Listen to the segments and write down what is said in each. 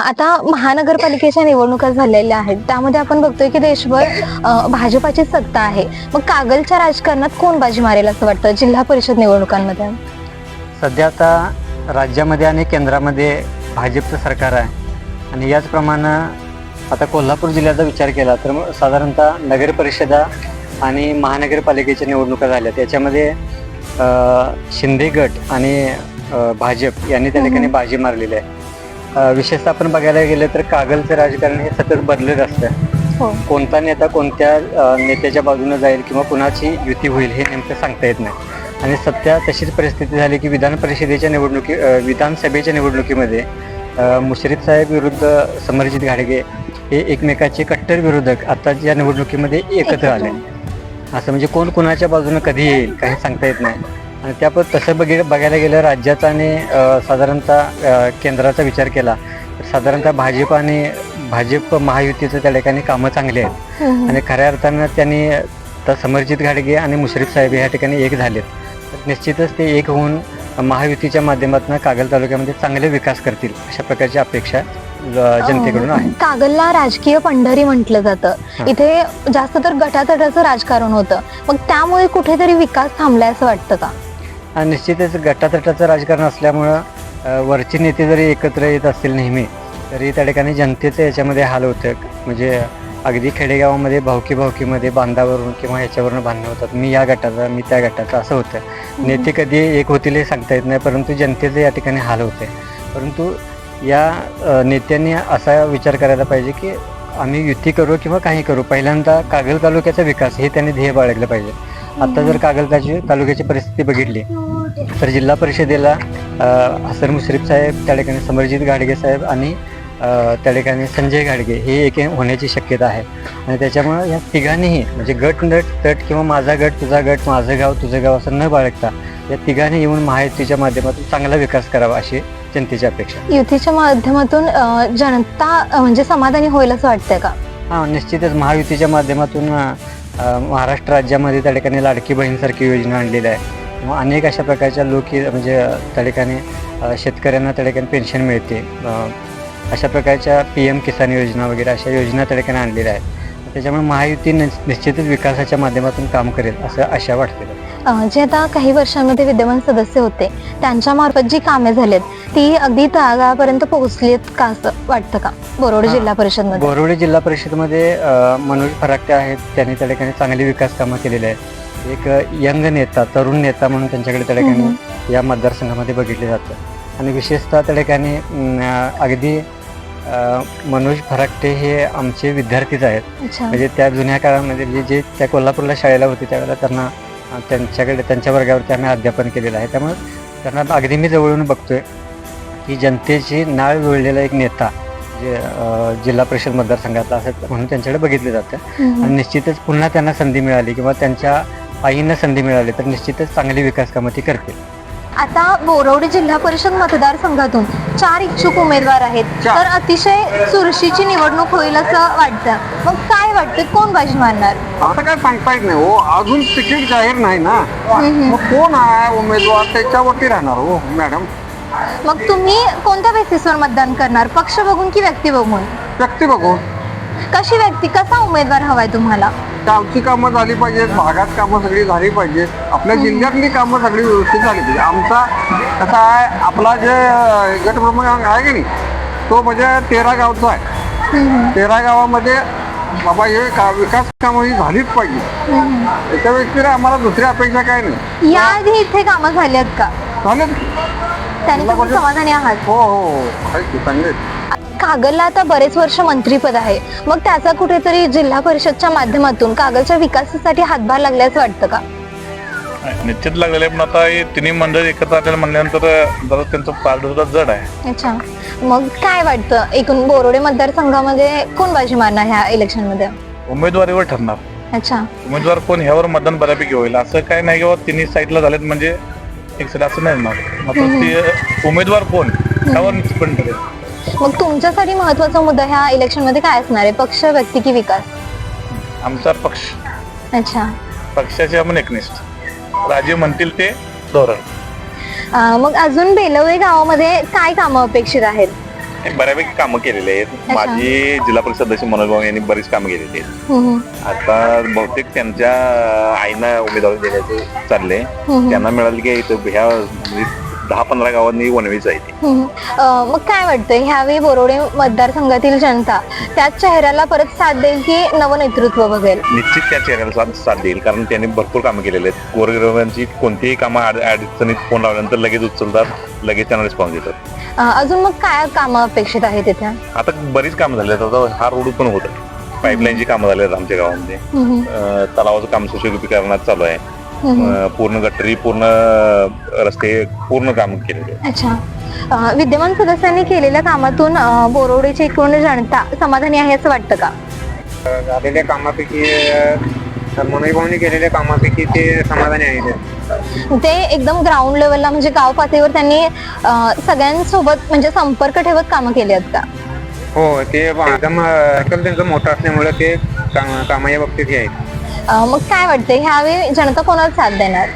आता महानगरपालिकेच्या निवडणुका झालेल्या आहेत. त्यामध्ये आपण बघतोय की देशभर भाजपाची सत्ता आहे. मग कागलच्या राजकारणात कोण बाजी मारेल असं वाटतं? जिल्हा परिषद निवडणुकांमध्ये? सध्या आता राज्यामध्ये आणि केंद्रामध्ये भाजपचं सरकार आहे. आणि याचप्रमाणे आता कोल्हापूर जिल्ह्याचा विचार केला तर साधारणतः नगर परिषदा आणि महानगरपालिकेच्या निवडणुका झाल्या. त्याच्यामध्ये शिंदे गट आणि भाजप यांनी त्या ठिकाणी. बाजी मारलेली आहे. विशेषतः आपण बघायला गेलं तर कागलचं राजकारण हे सतत बदलत असतं. हो. कोणता नेता कोणत्या नेत्याच्या बाजूने जाईल किंवा कुणाची युती होईल हे नेमकं सांगता येत नाही. आणि सध्या तशीच परिस्थिती झाली की विधान परिषदेच्या निवडणुकी विधानसभेच्या निवडणुकीमध्ये मुश्रीफ साहेब विरुद्ध समरजित घाडगे हे एकमेकाचे कट्टर विरोधक आताच्या निवडणुकीमध्ये एकत्र आले. असं म्हणजे कोण कुणाच्या बाजूने कधी येईल काही सांगता येत नाही. आणि त्या तसं बघे बघायला गेलं राज्याचा आणि साधारणतः केंद्राचा विचार केला तर साधारणतः भाजप आणि भाजप महायुतीचं त्या ठिकाणी कामं चांगली आहेत. आणि खऱ्या अर्थानं त्यांनी तर समरजित घाडगे आणि मुश्रीफ साहेब या ठिकाणी एक झालेत. तर निश्चितच ते एक होऊन महायुतीच्या माध्यमातून कागल तालुक्यामध्ये चांगले विकास करतील अशा प्रकारची अपेक्षा जनतेकडून आहे. कागलला राजकीय पंढरी म्हटलं जातं. इथे जास्त तर गटातटाचं राजकारण होतं. मग त्यामुळे कुठेतरी विकास थांबलाय असं वाटतं का? आणि निश्चितच गटातटाचं राजकारण असल्यामुळं वरचे नेते जरी एकत्र येत असतील नेहमी तरी त्या ठिकाणी जनतेचं याच्यामध्ये हाल होतं. म्हणजे अगदी खेडेगावामध्ये भावकी भावकीमध्ये बांधावरून किंवा ह्याच्यावरून भांडणं होतात. मी या गटाचा मी त्या गटाचा असं होतं. नेते कधी एक होतील हे सांगता येत नाही परंतु जनतेचे या ठिकाणी हाल होते. परंतु या नेत्यांनी असा विचार करायला पाहिजे की आम्ही युती करू किंवा काही करू. पहिल्यांदा कागल तालुक्याचा विकास हे त्यांनी ध्येय बाळगलं पाहिजे. आता जर कागल तालुक्याची परिस्थिती बघितली तर जिल्हा परिषदेला हसन मुश्रीफ साहेब त्या ठिकाणी समरजित घाडगे साहेब आणि त्या ठिकाणी संजय घाडगे हे एक होण्याची शक्यता आहे. आणि त्याच्यामुळं या तिघांनीही म्हणजे गट नट तट किंवा माझा गट तुझा गट माझं गाव तुझं गाव असं न बाळगता या तिघांनी येऊन महायुतीच्या माध्यमातून चांगला विकास करावा अशी जनतेची अपेक्षा. युतीच्या माध्यमातून जनता म्हणजे समाधानी होईल असं वाटतंय का? हां निश्चितच महायुतीच्या माध्यमातून महाराष्ट्र राज्यामध्ये त्या ठिकाणी लाडकी बहीणसारखी योजना आणलेली आहे. किंवा अनेक अशा प्रकारच्या लोक म्हणजे त्या ठिकाणी शेतकऱ्यांना त्या ठिकाणी पेन्शन मिळते. अशा प्रकारच्या पी एम किसान योजना वगैरे अशा योजना त्या ठिकाणी आणलेल्या आहेत. त्याच्यामुळे महायुती निश्च- निश्चितच विकासाच्या माध्यमातून काम करेल असं आशा वाटते. जे आता काही वर्षांमध्ये विद्यमान सदस्य होते त्यांच्या मार्फत जी कामे झालीत ती अगदी तळागाळापर्यंत पोहोचलीत का असं वाटतं का? बोरोड. जिल्हा परिषदमध्ये बोरवडे जिल्हा परिषदमध्ये मनोज फराकटे आहेत त्यांनी त्या ठिकाणी चांगली विकास कामं केलेली आहेत. एक यंग नेता तरुण नेता म्हणून त्यांच्याकडे त्या ठिकाणी या मतदारसंघामध्ये बघितले जातं. आणि विशेषतः त्या ठिकाणी अगदी मनोज फराकटे हे आमचे विद्यार्थीच आहेत. अच्छा. म्हणजे त्या जुन्या काळामध्ये जे जे त्या कोल्हापूरला शाळेला होते त्यावेळेला त्यांना त्यांच्याकडे त्यांच्या वर्गावरती आम्ही अध्यापन केलेलं आहे. त्यामुळे त्यांना अगदी मी जवळून बघतोय की जनतेची नाळ जुळलेला एक नेता जे जिल्हा परिषद मतदारसंघातला असं म्हणून त्यांच्याकडे बघितलं जातं. आणि निश्चितच पुन्हा त्यांना संधी मिळाली किंवा त्यांच्या आईंना संधी मिळाली तर निश्चितच चांगली विकास कामं ती करतील. आता बोरवडी जिल्हा परिषद मतदारसंघातून चार इच्छुक उमेदवार आहेत. तर अतिशय चुरशीची निवडणूक होईल असं वाटतं. मग काय वाटतं? कोण बाजी मारणार? आता काय सांगता येत नाही हो. अजून तिकीट जाहीर नाही ना. मग कोण आहे उमेदवार त्याच्यावरती राहणार हो मॅडम मग तुम्ही कोणत्या बेसिसवर मतदान करणार? पक्ष बघून की व्यक्ती बघून? व्यक्ती बघून. कशी व्यक्ती? कसा उमेदवार हवाय तुम्हाला? गावची कामं झाली पाहिजेत भागात कामं सगळी झाली पाहिजेत. आपल्या जिल्ह्यातली कामं सगळी व्यवस्थित झाली पाहिजे आमचा कसा आहे आपला जे अं, गट क्रमांक आहे की नाही तो म्हणजे तेरा गावचा आहे. तेरा गावामध्ये बाबा हे का विकास कामं ही झालीच पाहिजे त्याच्या व्यक्तीला आम्हाला दुसरी अपेक्षा काय नाही. याआधी इथे कामं झाली आहेत का? झालेत त्याने तुम्ही समाधानी आहात. हो हो हो. आहेत की, चांगले आहेत. कागलला आता बरेच वर्ष मंत्रीपद आहे. मग त्याचा कुठेतरी जिल्हा परिषदच्या माध्यमातून कागलच्या विकासासाठी हातभार लागल्याचं वाटतं का? निश्चित लागलेलं पण आता हे तिन्ही मंडळ एकत्र आलेलं म्हणल्यानंतर जरा त्यांचं सुद्धा जड आहे. अच्छा. मग काय वाटतं? एकूण बोरोडे मतदारसंघामध्ये कोण बाजी मारणार ह्या इलेक्शनमध्ये उमेदवारीवर ठरणार. अच्छा. उमेदवार कोण ह्यावर मतदान बऱ्यापैकी होईल. असं काय नाही किंवा तिन्ही साईडला झालेत म्हणजे एक साईड असं नाही होणार. मात्र ते उमेदवार कोण? निश्चितपणे ठरेल मग तुमच्यासाठी महत्त्वाचा मुद्दा ह्या इलेक्शनमध्ये काय असणार आहे? पक्ष व्यक्ती की विकास? आमचा पक्ष. अच्छा. पक्षाचे आपण एकनिष्ठ. राजे म्हणतील ते धोरण. अं, मग अजून बेलवळे गावामध्ये काय कामं अपेक्षित आहेत? हे बऱ्यापैकी कामं केलेली आहेत. माझी जिल्हा परिषद सदस्य मनोज भाऊ यांनी बरीच कामं केलेली आहेत. हम्म. आता बहुतेक त्यांच्या आईना उमेदवारी देण्याचं चाललंय. हम्म. त्यांना मिळालं की इथं ह्या म्हणजे दहा पंधरा गावांनी वनवीच आहे ती हम्म. अं, मग काय वाटतं ह्यावेळी बोरोडे मतदारसंघातील जनता त्याच चेहऱ्याला परत साथ देईल की नवं नेतृत्व बघेल? निश्चित त्या चेहऱ्याला साथ साथ देईल. कारण त्यांनी भरपूर कामं केलेली आहेत. गोरगरिबांची कोणतीही कामं अड- अडचणीत फोन लावल्यानंतर लगेच उचलतात लगेच त्यांना रिस्पॉन्स देतात. अं, अजून मग काय कामं अपेक्षित आहे तिथे? आता बरीच कामं झाली आहेत. आता हा रोड पण होत आहे पाईपलाईनची कामं झाली आहेत आमच्या गावामध्ये. अं, तलावाचं काम सुशोभीकरणात चालू आहे. अं, पूर्ण गटरी पूर्ण रस्ते पूर्ण काम केलेले आहे. अच्छा. अं, विद्यमान सदस्यांनी केलेल्या कामातून अं, बोरोडेची एकूण जनता समाधानी आहे असं वाटतं का? झालेल्या कामापैकी मनोज भाऊनी केलेल्या कामापैकी ते समाधानी आहेत. ते एकदम ग्राउंड लेवलला म्हणजे गाव पातळीवर त्यांनी अं, सगळ्यांसोबत म्हणजे संपर्क ठेवत कामं केली आहेत का? हो ते एकदम त्यांचं मोठं असल्यामुळे ते काम- कामाच्या बाबतीत हे आहेत. मग काय वाटतंय? ह्यावेळी जनता कोणाला साथ देणार?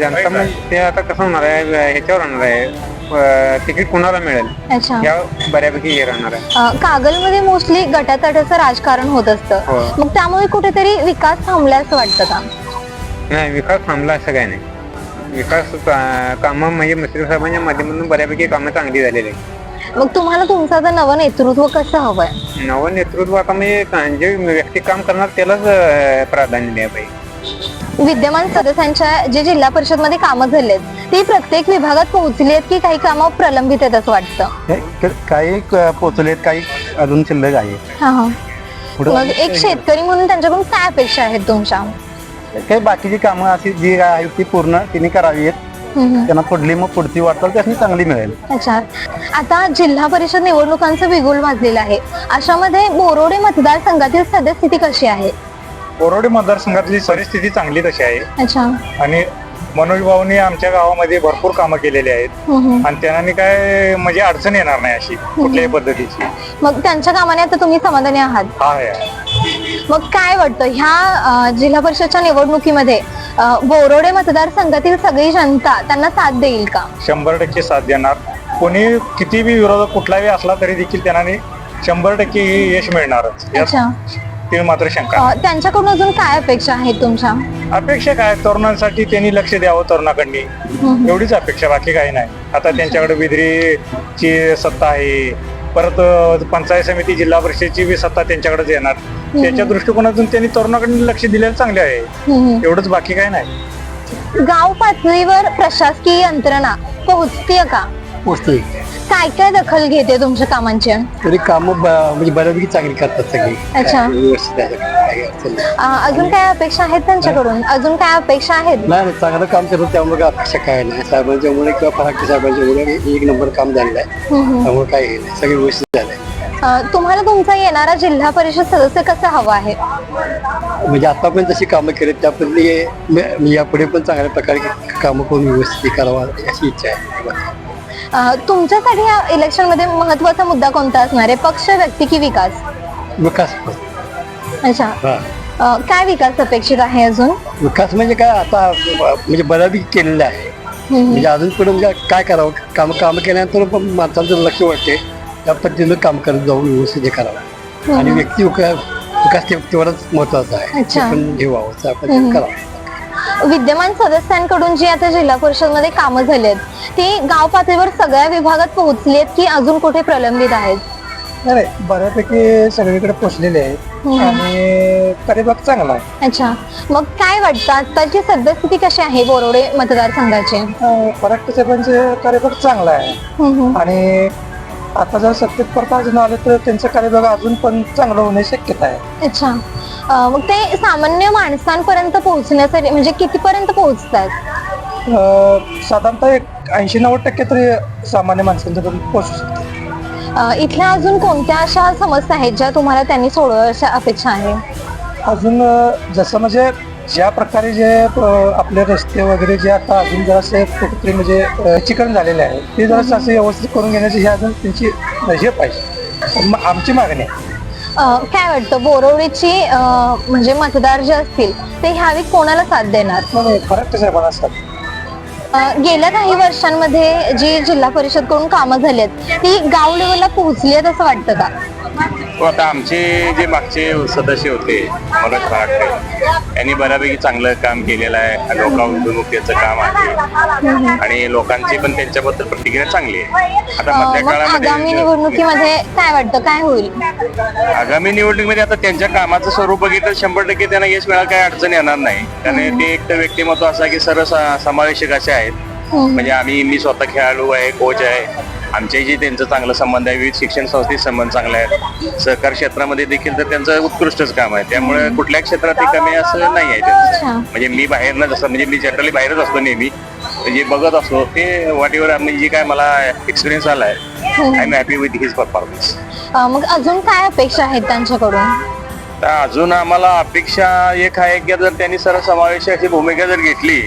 जनता म्हणजे ते आता कसं होणार आहे? ह्याच्यावर राहणार आहे. तिकीट कुणाला मिळेल? अच्छा. या बऱ्यापैकी हे राहणार आहे. कागलमध्ये मोस्टली गटातटाचं राजकारण होत असतं. हो. मग त्यामुळे कुठेतरी विकास थांबला असं वाटतं का? नाही विकास थांबला असं काय नाही. विकास का- कामं म्हणजे मुश्रीफ साहेबांच्या माध्यमातून बऱ्यापैकी कामं चांगली झालेली आहेत. मग तुम्हाला तुमचं आता नवं नेतृत्व कसं हवंय? नवं नेतृत्व आता म्हणजे का- जे व्यक्ती काम करणार त्यालाच अं, प्राधान्य द्या पाहिजे विद्यमान सदस्यांच्या जे जिल्हा परिषदमध्ये कामं झालेत ते प्रत्येक विभागात पोहोचली आहेत की काही कामं प्रलंबित आहेत असं वाटतं? हे क- काही क- पोचलेत काही अजून शिल्लक आहे. हा हा. मग एक शेतकरी म्हणून त्यांच्याकडून काय अपेक्षा आहेत तुमच्या? काही बाकीची कामं अशी जी आहेत ती पूर्ण तिने करावीत हम्म, हम्म. त्यांना पुढली मग पुढची वाटचाल त्याची चांगली मिळेल. अच्छा. आता जिल्हा परिषद निवडणुकांचं बिगुल वाजलेलं आहे. अशामध्ये बोरोडे मतदारसंघातील सद्यस्थिती कशी आहे? बोरोडे मतदारसंघातली परिस्थिती चांगली तशी आहे. अच्छा. आणि मनोज भाऊनी आमच्या गावामध्ये भरपूर कामं केलेली आहेत. आणि त्यांनी काय म्हणजे अडचण येणार नाही अशी कुठल्याही पद्धतीची. मग त्यांच्या कामाने आता तुम्ही समाधानी आहात? हा आहे. मग काय वाटतं? ह्या अं, जिल्हा परिषदच्या निवडणुकीमध्ये अं, बोरोडे मतदारसंघातील सगळी जनता त्यांना साथ देईल का? शंभर टक्के साथ देणार. कोणी किती बी विरोधक कुठलाही असला तरी देखील त्यांना शंभर टक्के यश मिळणारच. यात अच्छा ती मात्र शंका अं, त्यांच्याकडून अजून काय अपेक्षा आहेत तुमच्या? अपेक्षा काय? तरुणांसाठी त्यांनी लक्ष द्यावं तरुणाकडनी. हम्म. एवढीच अपेक्षा बाकी काही नाही. आता त्यांच्याकडे विद्रीची सत्ता आहे. परत अं, पंचायत समिती जिल्हा परिषदची बी सत्ता त्यांच्याकडेच येणार. त्याच्या दृष्टिकोनातून त्यांनी तरुणाकडे लक्ष दिलेलं चांगले आहे. हम्म. एवढंच बाकी काही नाही. गाव पातळीवर प्रशासकीय यंत्रणा पोहोचते का? पोचते काय काय दखल घेते तुमच्या कामांची? तरी कामं म्हणजे बऱ्यापैकी चांगली करतात सगळी. अच्छा. व्यवस्थित आहे. सगळं. काही अडचण नाही. अं, अजून काय अपेक्षा आहेत त्यांच्याकडून? अजून काय अपेक्षा आहेत? नाही नाही, चांगलं काम करतात त्यामुळे काय अपेक्षा काय नाही. साहेबांच्यामुळे किंवा फराटे साहेबांच्यामुळे एक नंबर काम झालेलं आहे. त्यामुळे हे नाही. सगळं व्यवस्थित झालंय अं, तुम्हाला तुमचा येणारा जिल्हा परिषद सदस्य कसा हवा आहे? म्हणजे आतापर्यंत जशी कामं केली त्यापैकी यापुढे पण चांगल्या प्रकारे कामं करून व्यवस्थित करावा अशी इच्छा आहे. तुमच्यासाठी या इलेक्शनमध्ये महत्त्वाचा मुद्दा कोणता असणार आहे? पक्ष व्यक्ती की विकास? विकास. पण. अच्छा. हा. अं, काय विकास अपेक्षित आहे अजून? विकास म्हणजे काय? आता म्हणजे बऱ्यापैकी केलेलं आहे. म्हणजे अजून पुढे म्हणजे काय करावं? काम काम केल्यानंतर पण माणसाचं लक्ष वाटते त्या पद्धतीनं काम करत जाऊन व्यवस्थित हे करावं. आणि व्यक्ती विकास विकास ते- तेवढाच महत्त्वाचा आहे. ते अच्छा. पण. करावं. विद्यमान सदस्यांकडून जी आता जिल्हा परिषदमध्ये कामं झाली आहेत ती गाव पातळीवर सगळ्या विभागात पोहोचली आहेत की अजून कुठे प्रलंबित आहेत? नाही बऱ्यापैकी सगळीकडे पोचलेले आहेत. हम्म. आणि परिभाग चांगला आहे. अच्छा. मग काय वाटतं आताची सद्यस्थिती कशी आहे बोरोडे मतदारसंघाची? पराग साहेबांचे कार्यभाग चांगला आहे. हम्म. आणि आता जर सत्तेत परत अजून आले तर त्यांचं कार्यभाग अजून पण चांगलं होण्याची शक्यता आहे. अच्छा. अं, मग ते सामान्य माणसांपर्यंत पोहोचण्यासाठी म्हणजे कितीपर्यंत पोहोचतात साधारणतः एक ऐंशी नव्वद टक्के तरी सामान्य माणसांच्यापर्यंत पोहोचू शकते. अं, इथल्या अजून कोणत्या अशा समस्या आहेत ज्या तुम्हाला त्यांनी सोडवायच्या अपेक्षा आहे? अजून अं, जसं म्हणजे ज्या प्रकारे जे अं, आपले रस्ते वगैरे जे आता अजून जरासे कुठेतरी म्हणजे अं, चिकन झालेले आहे ते जरासं असं व्यवस्थित करून घेण्याची ही अजून त्यांची हे पाहिजे. म- आमची मागणी आहे. अं, काय वाटतं बोरवडीची अं, म्हणजे मतदार जे असतील ते ह्यावी कोणाला साथ देणार? मग फरक साहेबांना असतात. गेल्या काही वर्षांमध्ये जी जिल्हा परिषदकडून कामं झाली आहेत ती गाव लेवलला पोहोचली आहेत असं वाटतं का? हो आता आमचे जे मागचे सदस्य होते मनोज फराटे यांनी बऱ्यापैकी चांगलं काम केलेलं आहे. लोकाभिमुखतेचं काम आहे. आणि लोकांची पण त्यांच्याबद्दल प्रतिक्रिया चांगली आहे. आता मधल्या आगामी काळामध्ये निवडणुकीमध्ये काय वाटतं? काय होईल? आगामी निवडणुकीमध्ये आता त्यांच्या कामाचं स्वरूप बघितलं शंभर टक्के त्यांना यश मिळायला काही अडचण येणार नाही. कारण ते एक तर व्यक्तिमत्व असं आहे की सर्व समावेशक असे आहेत. म्हणजे आम्ही मी स्वतः खेळाडू आहे कोच आहे. आमचे जे त्यांचं चांगलं संबंध आहे विविध शिक्षण संस्थेचे संबंध चांगले आहेत. सहकार क्षेत्रामध्ये देखील तर त्यांचं उत्कृष्टच काम आहे. त्यामुळे कुठल्या क्षेत्रात ते कमी असं नाही आहे त्यांचं. म्हणजे मी बाहेरनं जसं म्हणजे मी जनरली बाहेरच असतो नेहमी. म्हणजे बघत असतो ते वाट एव्हर म्हणजे जे काय मला एक्सपिरियन्स आला आहे I am happy with his performance मग अजून काय अपेक्षा आहेत त्यांच्याकडून? तर अजून आम्हाला अपेक्षा एक आहे की जर त्यांनी सर्वसमावेश अशी भूमिका जर घेतली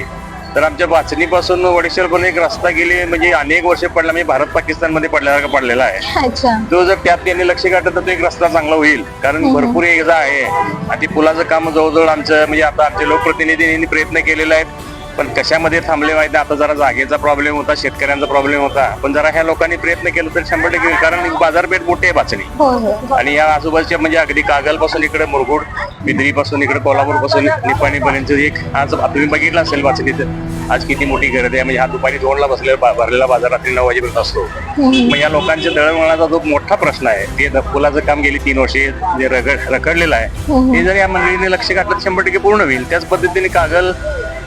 तर आमच्या बाचणीपासून वडेश्वरपर्यंत एक रस्ता गेली म्हणजे अनेक वर्ष पडला म्हणजे भारत पाकिस्तानमध्ये पडल्यासारखा पडलेला आहे. अच्छा. तो जर त्यात त्यांनी लक्ष घातलं तर तो एक रस्ता चांगला होईल. कारण भरपूर एक जा आहे आणि पुलाचं काम जवळजवळ आमचं म्हणजे आता आमचे लोकप्रतिनिधींनी प्रयत्न केलेला आहे पण कशामध्ये थांबले माहिती आता जरा जागेचा प्रॉब्लेम होता शेतकऱ्यांचा प्रॉब्लेम होता. पण जरा ह्या लोकांनी प्रयत्न केला तर शंभर टक्के कारण बाजारपेठ मोठी आहे बाचणी. हो हो आणि या आजूबाजूच्या म्हणजे अगदी कागलपासून इकडे मुरगुड बिद्री पासून इकडे कोल्हापूरपासून निपाणी पर्यंत एक आज तुम्ही बघितलं असेल वाचनीचं आज किती मोठी गर्दी आहे. म्हणजे हा दुपारी दोनला बसलेला भरलेला बाजार रात्री नऊ वाजेपर्यंत असतो. मग या लोकांच्या दळणवळणाचा जो मोठा प्रश्न आहे ते पुलाचं काम गेली तीन वर्षे जे रगड रखडलेलं आहे ते जर या मंडळीने लक्ष घातलं तर शंभर टक्के पूर्ण होईल. त्याच पद्धतीने कागल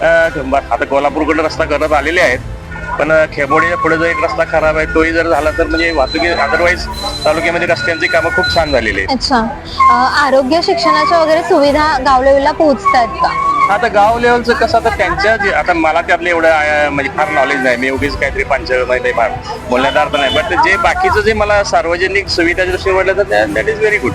आता कोल्हापूरकडे रस्ता करत आलेले आहेत. पण खेबोडीच्या पुढे जो एक रस्ता खराब आहे तोही जर झाला तर म्हणजे वाहतुकी अदरवाईज तालुक्यामध्ये रस्त्यांची कामं खूप छान झालेली आहेत. अच्छा. आरोग्य शिक्षणाच्या वगैरे सुविधा गाव लेवलला पोहोचतात का? आता गाव लेवलचं कसं आता त्यांच्या जे आता मला त्यातलं एवढं अं, म्हणजे फार नॉलेज नाही. मी उगीच काहीतरी पंच माहिती फार बोलण्याचा अर्थ नाही. बट जे बाकीचं जे मला सार्वजनिक सुविधा दृष्टीने म्हटलं तर दॅट इज व्हेरी गुड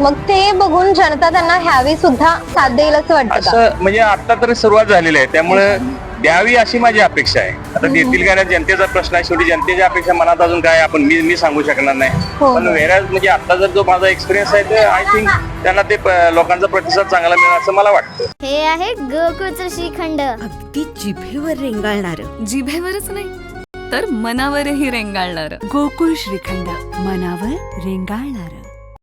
मग ते बघून जनता त्यांना ह्यावी सुद्धा साथ देईल असं वाटतं का? असं म्हणजे आता तर सुरुवात झालेली आहे. त्यामुळे द्यावी अशी माझी अपेक्षा आहे. आता देतील का नाही जनतेचा प्रश्न आहे. शेवटी जनतेच्या अपेक्षा मनात अजून काय आपण मी मी सांगू शकणार नाही. हो. पण वेराज म्हणजे आता जर जो माझा एक्सपिरियन्स आहे ते आय थिंक त्यांना ते प- लोकांचा प्रतिसाद चांगला मिळेल असं मला वाटतं. हे आहे गोकुळचं श्रीखंड. अगदी जिभेवर रेंगाळणार. जिभेवरच नाही तर मनावरही रेंगाळणार. गोकुळ श्रीखंड मनावर रेंगाळणार.